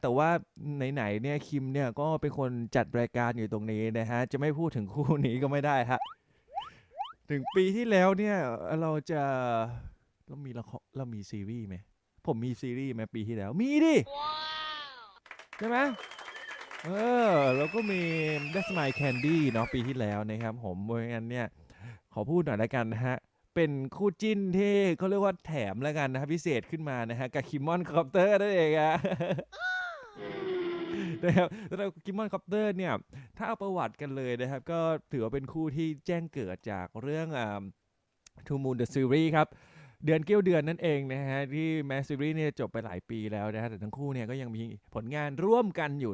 แต่ว่าไหนๆเนี่ยคิมเนี่ยก็เป็นคนจัดรายการอยู่ตรงนี้นะฮะ จะไม่พูดถึงคู่นี้ก็ไม่ได้ฮะ ถึงปีที่แล้วเนี่ยเราจะเรามีละครเรามีซีรีส์ไหมผมมีซีรีส์ไหมปีที่แล้ว มีดิใช่ไหมเออแล้วก็มี That's My Candy เนาะปีที่แล้วนะครับผมเพราะงั้นเนี่ย ขอพูดหน่อยแล้วกันนะฮะ เป็นคู่จิ้นที่เขาเรียกว่าแถมแล้วกันนะครับพิเศษขึ้นมานะฮะกับคิมมอนคอปเตอร์นั่นเองอะ นะครับแล้วกิมมอนคอปเตอร์เนี่ย ถ้าเอาประวัติกันเลยนะครับ ก็ถือว่าเป็นคู่ที่แจ้งเกิดจากเรื่องทูมูนเดอะซีรีส์ครับ เดือนเกี้ยวเดือนนั่นเองนะฮะ ที่แมสซีรีส์เนี่ยจบไปหลายปีแล้วนะฮะ แต่ทั้งคู่เนี่ยก็ยังมีผลงานร่วมกันอยู่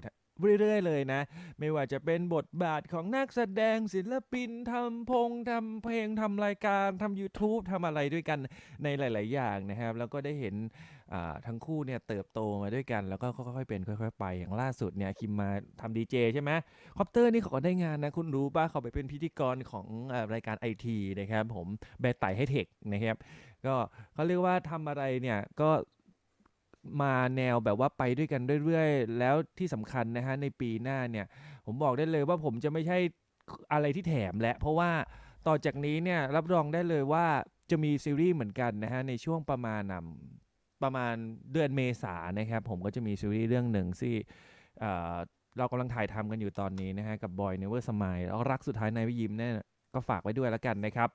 เรื่อยๆเลยนะ ไม่ว่าจะเป็นบทบาทของนักแสดงศิลปินทำพงทำเพลงทำรายการทำ YouTube ทำอะไรด้วยกันในหลาย ๆ อย่างนะครับ แล้วก็ได้เห็นทั้งคู่เนี่ยเติบโตมาด้วยกัน แล้วก็ค่อยๆเป็นค่อยๆไปอย่างล่าสุดเนี่ยคิมมาทำดีเจใช่ไหมคอปเตอร์นี่เขาก็ได้งานนะคุณรู้ป่ะเขาไปเป็นพิธีกรของอรายการไอทีนะครับผมแบร์ไตให้เทคนะครับก็เขาเรียกว่าทำอะไรเนี่ยก็ มาแนวแบบว่าไปด้วยกันเรื่อยๆ แล้วที่สำคัญนะฮะในปีหน้าเนี่ย ผมบอกได้เลยว่าผมจะไม่ใช่อะไรที่แถมแล้วเพราะว่าต่อจากนี้เนี่ยรับรองได้เลยว่าจะมีซีรีส์เหมือนกันนะฮะในช่วงประมาณน่ะประมาณเดือนเมษานะครับ ผมก็จะมีซีรีส์เรื่องหนึ่งที่เรากำลังถ่ายทำกันอยู่ตอนนี้นะฮะกับบอยเนเวอร์สมายล้วรักสุดท้ายนายวิยิมเนี่ยก็ฝากไว้ด้วยแล้วกันนะครับ